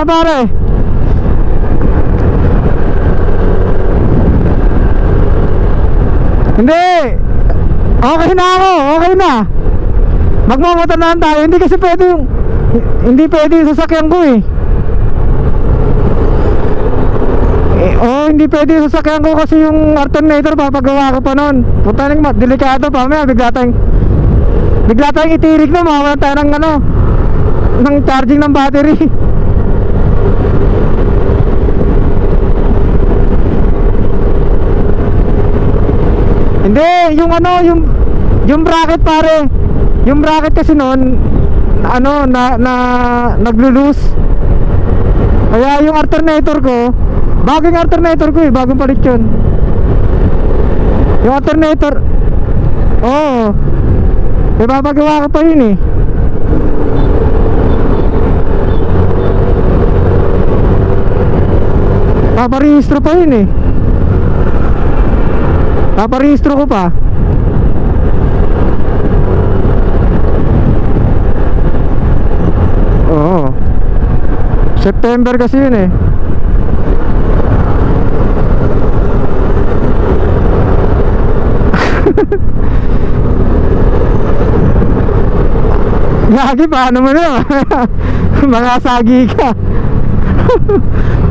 Ano pare? Hindi. Okay na ako. Okay na. Magmamotor na lang tayo. Hindi kasi pwede yung... Hindi pwede yung sasakyan ko eh. Eh, oh, hindi pwede yung sasakyan ko kasi yung alternator papagawa ko pa nun. Puta nang delikado pa. May bigla tayong... Bigla tayong itirik na mawawalan tayo ng ano... ng charging ng battery. Hindi, yung ano, yung yung bracket pare. Yung bracket kasi noon ano na na naglo-loose. Kaya yung alternator ko, bagong alternator ko eh, bagong palit yun. Yung alternator, oo. Oh, Ipapagawa ko pa yun eh. Paparehistro pa yun eh. Paparehistro ko pa. Oo. September kasi yun eh. Gagi, paano mo na? Mga sagi ka.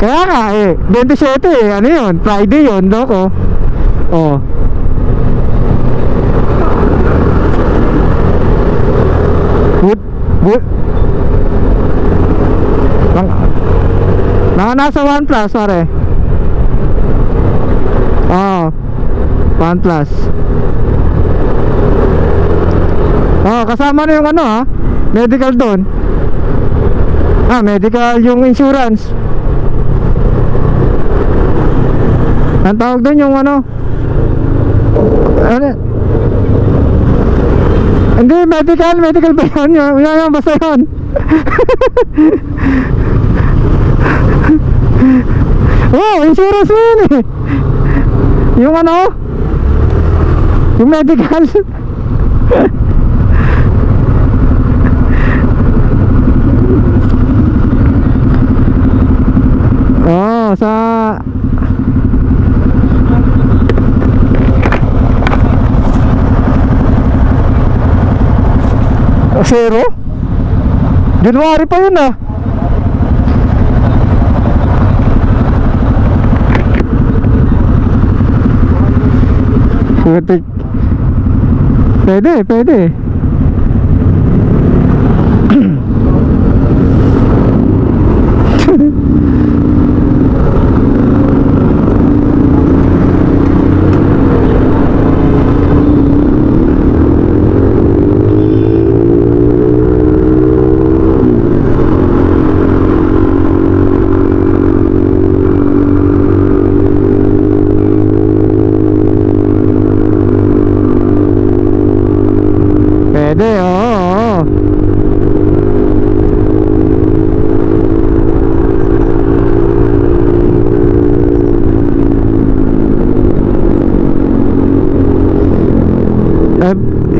Kaya nga eh, 27 eh, ano yun? Friday yun, loko. Oh. Wood, wood. Lang, na nasa 1 plus, pare. Oh. 1 plus. Oh, kasama na yung ano ha? Medical doon. Ah, medical yung insurance. Ang tawag doon yung ano? Ano? Hindi, medical, medical ba yun? Yun, yun, yun basta yun. oh, insurance mo yun eh. Yung ano? Yung medical. oh, sa Zero? January pa yun ah. Putik. Pwede, pwede. Pwede, oo, oo.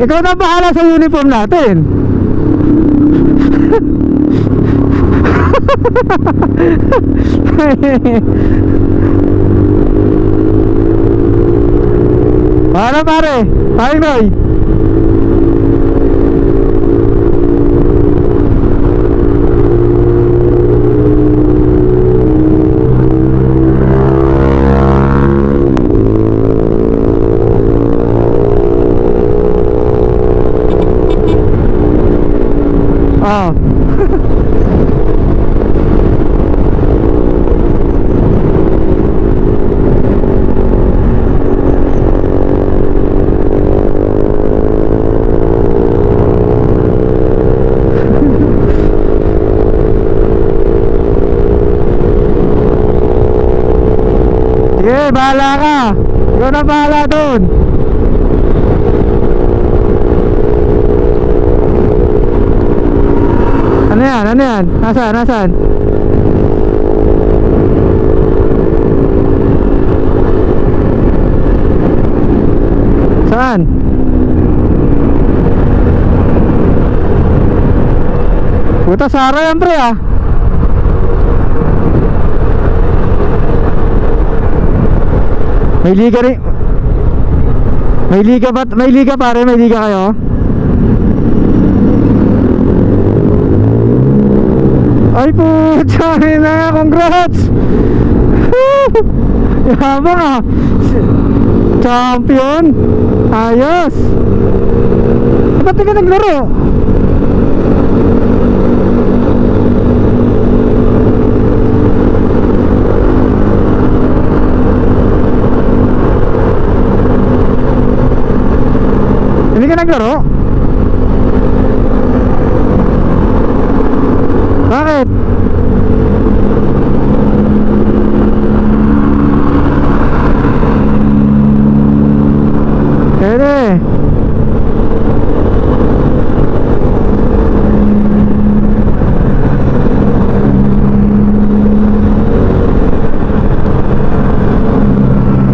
Eh, ikaw na bahala sa uniform natin. Para pare, pare Noy. Ah. Sige, bahala ka. Ikaw na bahala doon. Ano yan? Ano yan? Nasaan? Nasaan? Saan? Puta Sara yan pre ah. May liga rin. May liga ba? May liga pare, may liga kayo? Ay puta na, congrats! Yabang ah. Champion! Ayos! Ba't ka naglaro? Hindi ka naglaro? Bakit? Pwede.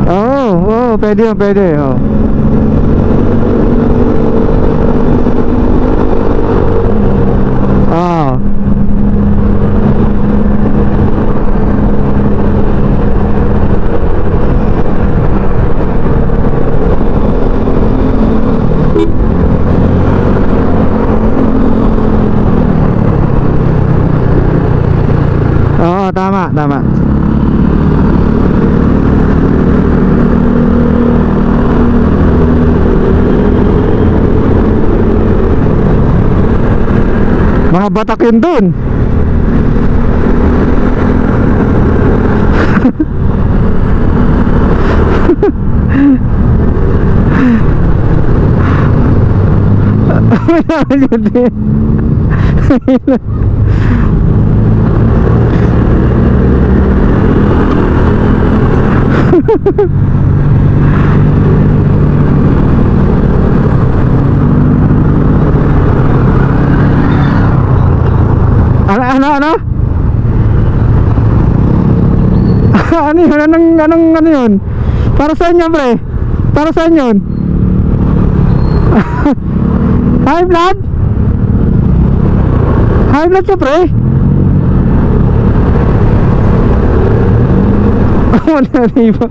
Oo, oo, pwede yun, pwede. Oh. Ah. Oo, tama, tama. Mga batak yun dun. Wala yun din. Ano, ano, ano? yun? Anong, anong, ano yun? Para saan yun, pre? Para saan yun? High blood? High blood ka, pre? Wala na iba.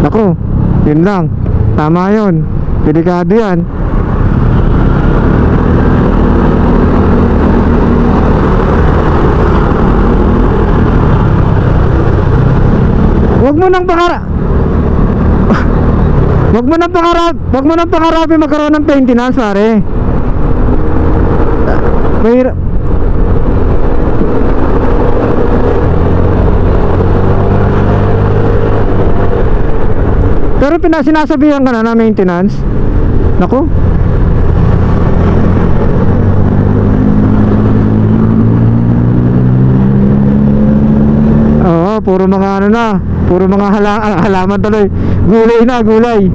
Nako, yun lang. Tama yun. Delikado yan. Huwag mo nang pakara... Huwag mo nang pangarap... Huwag mo nang pangarapin magkaroon ng maintenance, pare. Mahirap... Pero pinasinasabihan ka na na maintenance. Nako. Oo, puro mga ano na, puro mga hala ah, halaman tuloy. Gulay na, gulay.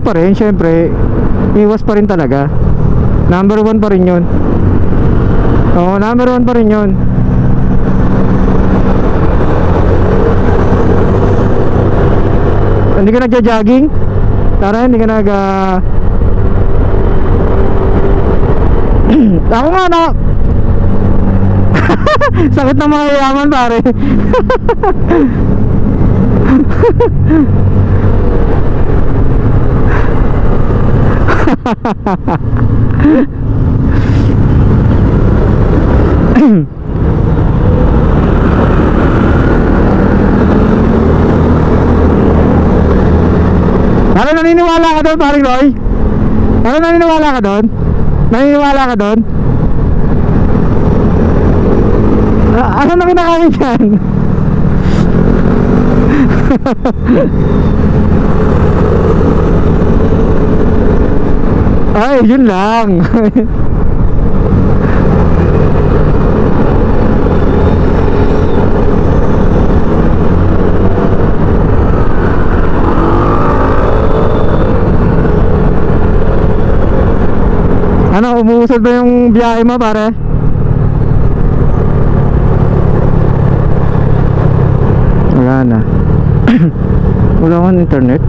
Ano pa rin, syempre iwas pa rin talaga. Number one pa rin 'yon. Oo, number one pa rin 'yon. Hindi ka nagja-jogging? Tara, hindi ka nag ah, Ako nga na Sakit na mga yaman pare Ano naniniwala ka doon, paring Roy? Ano naniniwala ka doon? Naniniwala ka doon? Ah, ano na kinakain dyan? Ay, yun lang. Ano, umuusad ba yung biyahe mo, pare? Wala na. Wala akong internet.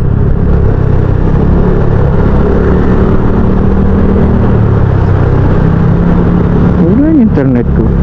Wala yung internet ko.